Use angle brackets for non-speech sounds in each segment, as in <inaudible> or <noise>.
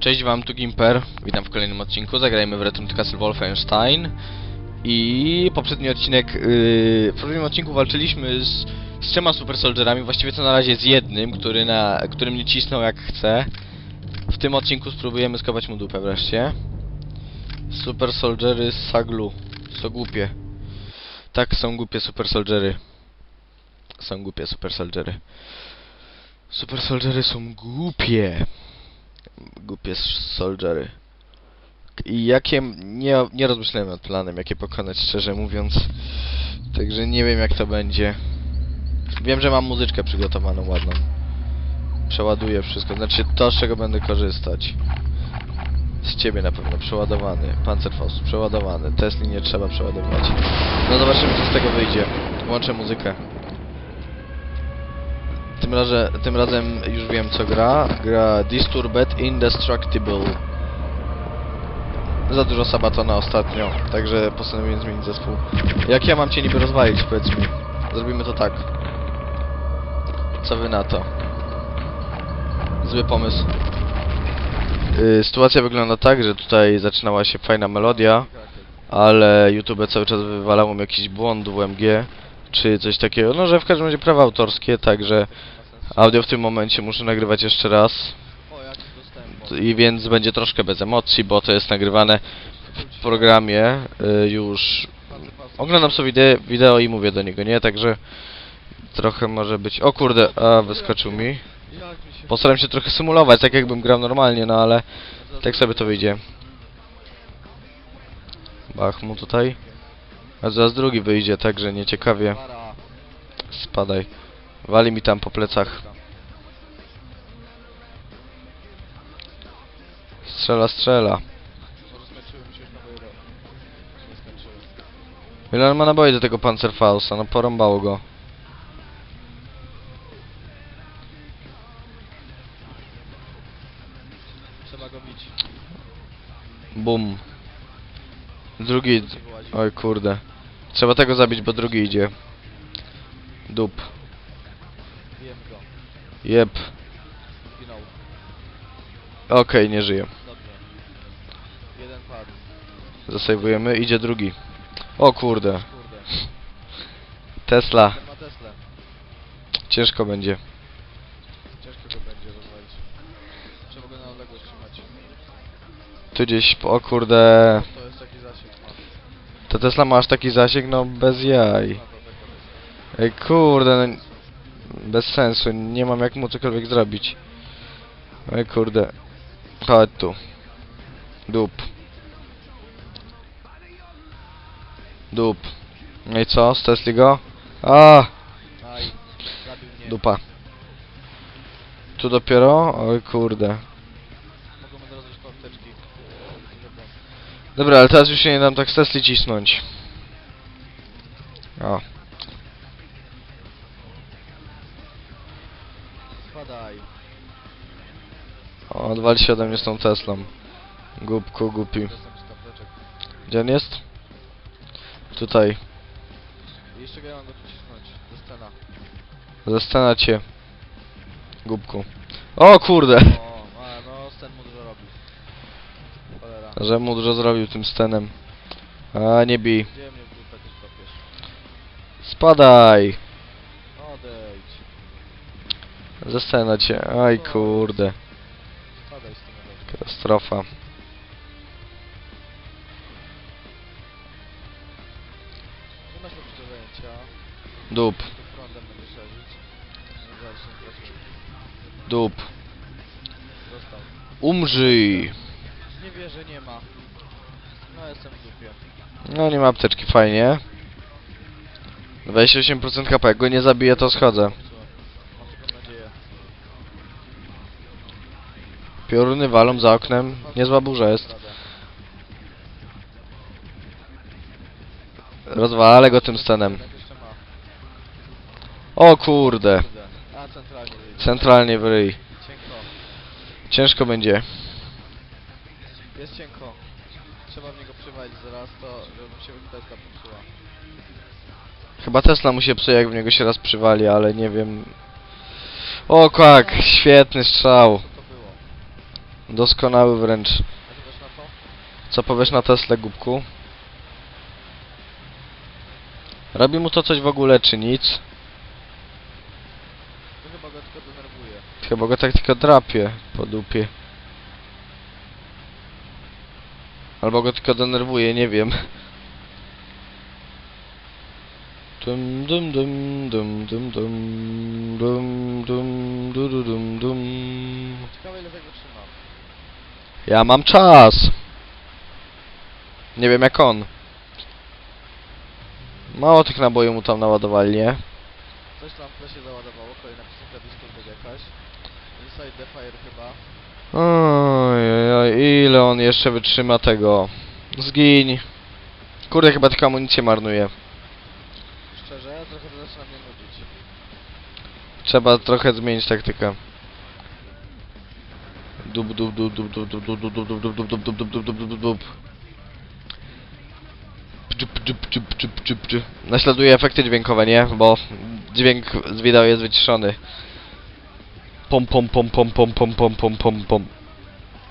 Cześć wam, tu Gimper. Witam w kolejnym odcinku. Zagrajmy w Return to Castle Wolfenstein. I poprzedni odcinek, yy, w poprzednim odcinku walczyliśmy z, z trzema Super Soldierami, właściwie to na razie z jednym, który na, który mnie cisnął jak chce. W tym odcinku spróbujemy skopać mu dupę wreszcie. Super Soldiery z Saglu. Co głupie. Tak, są głupie Super Soldiery. Są głupie Super Soldiery. Super Soldiery są głupie. Głupie soldiery. I jakie... Nie, nie rozmyślałem nad planem, jakie pokonać, szczerze mówiąc. Także nie wiem, jak to będzie. Wiem, że mam muzyczkę przygotowaną ładną. Przeładuję wszystko. Znaczy to, z czego będę korzystać. Z ciebie na pewno. Przeładowany. Panzerfaust przeładowany. Tesli nie trzeba przeładować. No zobaczymy, co z tego wyjdzie. Włączę muzykę. Tym, razie, tym razem już wiem co gra. Gra Disturbed Indestructible. Za dużo Sabatona ostatnio, także postanowiłem zmienić zespół. Jak ja mam cię niby rozwalić, powiedz mi? Zrobimy to tak. Co wy na to? Zły pomysł. Yy, sytuacja wygląda tak, że tutaj zaczynała się fajna melodia, ale YouTube cały czas wywalało mi jakiś błąd w UMG, czy coś takiego. No, że w każdym razie prawa autorskie, także audio w tym momencie muszę nagrywać jeszcze raz. I więc będzie troszkę bez emocji, bo to jest nagrywane w programie y, już. Oglądam sobie wideo, wideo i mówię do niego, nie? Także trochę może być. O kurde, a wyskoczył mi. Postaram się trochę symulować, tak jakbym grał normalnie, no ale tak sobie to wyjdzie. Bach mu tutaj. A zaraz drugi wyjdzie, także nieciekawie. Spadaj. Wali mi tam po plecach. Strzela, strzela. On ma naboi do tego Panzerfausta? No porąbało go. Trzeba go bić. Bum. Drugi... Oj kurde. Trzeba tego zabić, bo drugi idzie. Dup. Jep. Okej, nie żyje. Jeden padł. Zasejwujemy. Idzie drugi. O kurde. Tesla. Ciężko będzie. Ciężko. Trzeba na trzymać. Tu gdzieś... O kurde. To jest taki zasięg. Ta Tesla ma aż taki zasięg, no bez jaj. To. Ej kurde, no... Bez sensu. Nie mam jak mu cokolwiek zrobić. Ej kurde. Chodź tu. Dup. Dup. No i co? Z Tesli go? A, dupa. Tu dopiero? Oj kurde. Dobra. Ale teraz już się nie dam tak z Tesli cisnąć. O. O, odwal się ode mnie z tą Teslą. Głupku, głupi. Gdzie on jest? Tutaj. Jeszcze go ja mam go przycisnąć. Do scena. Zastana cię. Głupku. O kurde! O, a no scen mu dużo robi. Cholera. Że mu dużo zrobił tym stenem. A nie bij. Gdzie mnie w dupę też kopiesz? Spadaj! Odejdź. Zastana cię. Aj kurde. Katastrofa. Nie masz lepszego zajęcia. Dup. Prądem będziesz. Dup. Dostał. Umrzyj! Nie wierzę, nie ma. No jestem w dupie. No nie ma apteczki, fajnie. 28% HP. Jak go nie zabiję, to schodzę. Pioruny walą za oknem. Niezła burza jest. Rozwalę go tym stenem. O kurde. Centralnie w ryj. Ciężko będzie. Jest cienko. Trzeba w niego przywalić zaraz to, żeby się Tesla popsuła. Chyba Tesla mu się psuje, jak w niego się raz przywali, ale nie wiem. O, kak, świetny strzał. Doskonały wręcz. Co powiesz na Tesla, głupku? Robi mu to coś w ogóle, czy nic? Chyba go tylko denerwuje. Chyba go tak tylko drapie po dupie. Albo go tylko denerwuje, nie wiem. Dum dum dum dum dum dum dum dum du du dum dum Ciekawe ile tego. Ja mam czas! Nie wiem jak on. Mało tych naboi mu tam naładowali, nie? Coś tam w się załadowało, kolejna piosenka będzie jakaś. Inside the Fire chyba. Oj, oj, ile on jeszcze wytrzyma tego? Zgiń. Kurde, chyba tylko amunicję marnuje. Szczerze, trochę to zaczyna mnie nudzić. Trzeba trochę zmienić taktykę. Dub dub dub dub dub dub dub dub dub dub dub dub dub dub dub dub dub dub. Naśladuje efekty dźwiękowe, nie? Bo dźwięk z wideo jest wyciszony. Pom pom pom pom pom pom pom pom pom pom.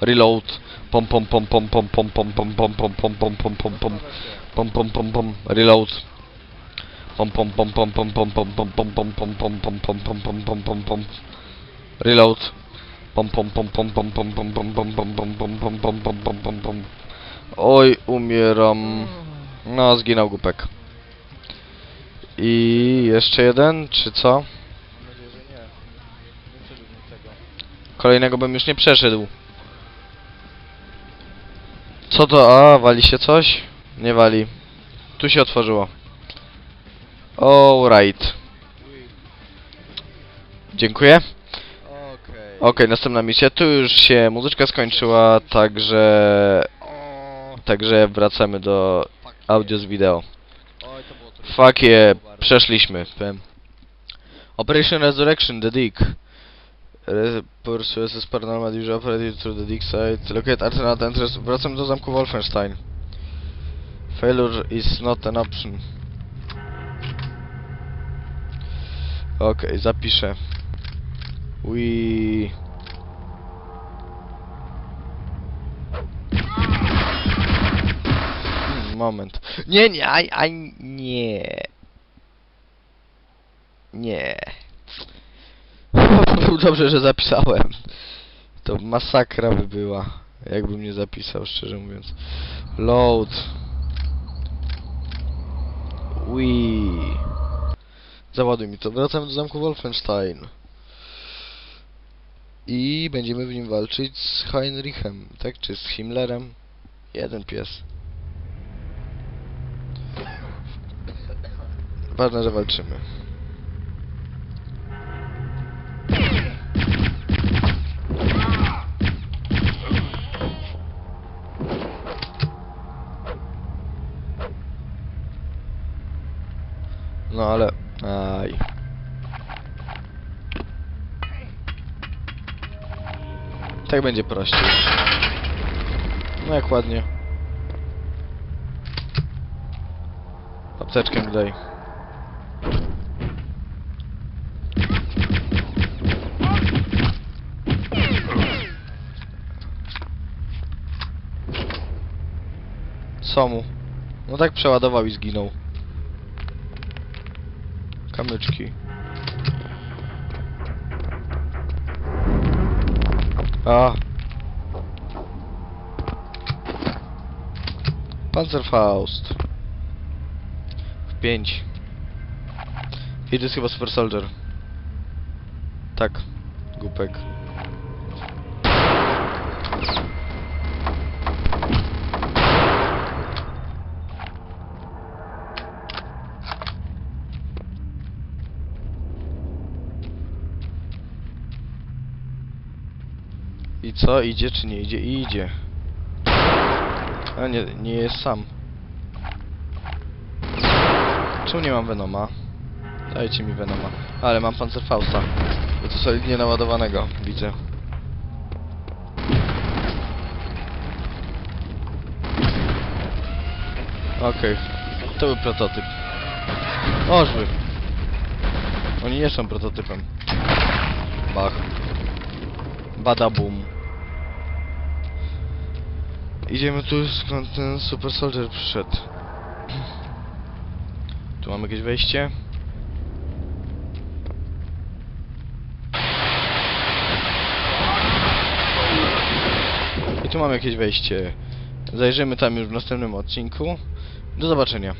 Reload. Pom pom pom pom pom pom pom pom pom pom pom pom pom pom pom. Pom pom pom pom. Reload. Pom pom pom pom pom pom pom pom pom pom pom pom pom pom pom pom pom pom pom. Reload. Pom pom pom pom pom pom pom pom pom pom pom pom pom pom pom pom pom pom. Oj, umieram. No, zginął głupek. I jeszcze jeden, czy co? Kolejnego bym już nie przeszedł. Co to? A, wali się coś? Nie wali. Tu się otworzyło. Alright. Dziękuję. Okej, następna misja. Tu już się muzyczka skończyła, także... Także wracamy do audio z wideo. Fuck yeah, przeszliśmy. Operation Resurrection, The Dick. Pursues paranormal usually operated through the Dick site. Locate alternate entrance. Wracam do zamku Wolfenstein. Failure is not an option. Okej, zapiszę. We... Hmm, Moment. Nie, nie, aj, aj, nie. Nie. <laughs> Dobrze, że zapisałem. To masakra by była, jakbym nie zapisał, szczerze mówiąc. Load. Wii. Załaduj mi to. Wracamy do zamku Wolfenstein. I będziemy w nim walczyć z Heinrichem, tak? Czy z Himmlerem? Jeden pies. Ważne, że walczymy. Tak będzie prościej. No jak ładnie. Apteczkę daj. Co mu? No tak przeładował i zginął. Kamyczki. A. Panzerfaust. W 5. I to jest chyba Super Soldier. Tak. Głupek. I co? Idzie czy nie idzie? Idzie. A nie, nie jest sam. Czemu nie mam Venoma? Dajcie mi Venoma. Ale mam Panzerfausta. I to solidnie naładowanego, widzę. Okej. To był prototyp. Ożby. Oni nie są prototypem. Bach. Bada boom. Idziemy tu skąd ten Super Soldier przyszedł. <clears throat> Tu mamy jakieś wejście. I tu mamy jakieś wejście. Zajrzymy tam już w następnym odcinku. Do zobaczenia.